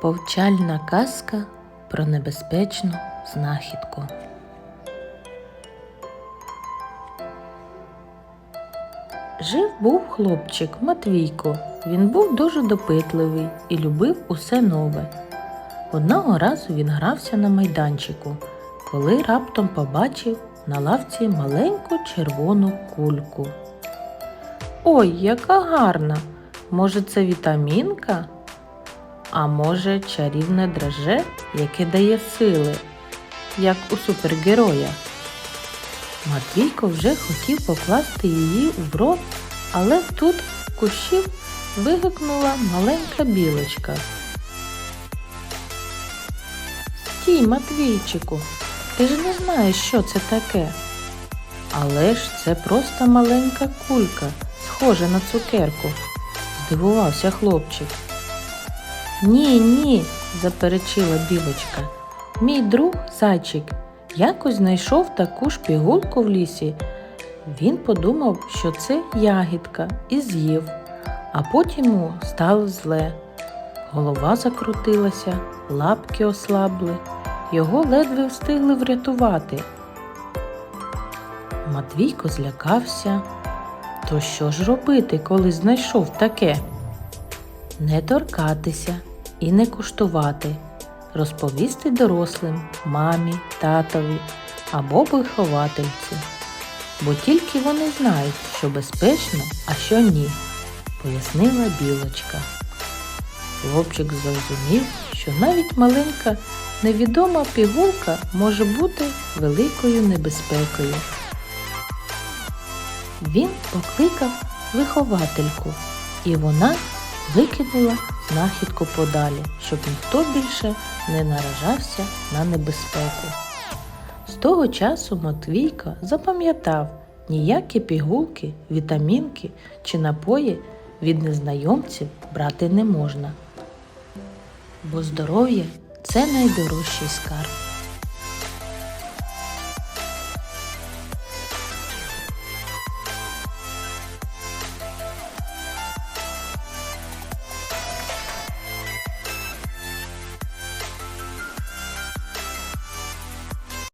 Повчальна казка про небезпечну знахідку. Жив був хлопчик Матвійко. Він був дуже допитливий і любив усе нове. Одного разу він грався на майданчику, коли раптом побачив на лавці маленьку червону кульку. Ой, яка гарна! Може, це вітамінка? А може, чарівне драже, яке дає сили, як у супергероя. Матвійко вже хотів покласти її в рот, але тут в кущів вигукнула маленька білочка. Стій, Матвійчику, ти ж не знаєш, що це таке. Але ж це просто маленька кулька, схожа на цукерку, здивувався хлопчик. Ні, ні, заперечила білочка. Мій друг зайчик якось знайшов таку ж пігулку в лісі. Він подумав, що це ягідка, і з'їв, а потім йому стало зле. Голова закрутилася, лапки ослабли, його ледве встигли врятувати. Матвійко злякався. То що ж робити, коли знайшов таке? Не торкатися і не куштувати, розповісти дорослим, мамі, татові або виховательці. Бо тільки вони знають, що безпечно, а що ні, пояснила білочка. Хлопчик зрозумів, що навіть маленька невідома пігулка може бути великою небезпекою. Він покликав виховательку, і вона викинула знахідку подалі, щоб ніхто більше не наражався на небезпеку. З того часу Матвійка запам'ятав, ніякі пігулки, вітамінки чи напої від незнайомців брати не можна. Бо здоров'я це найдорожчий скарб.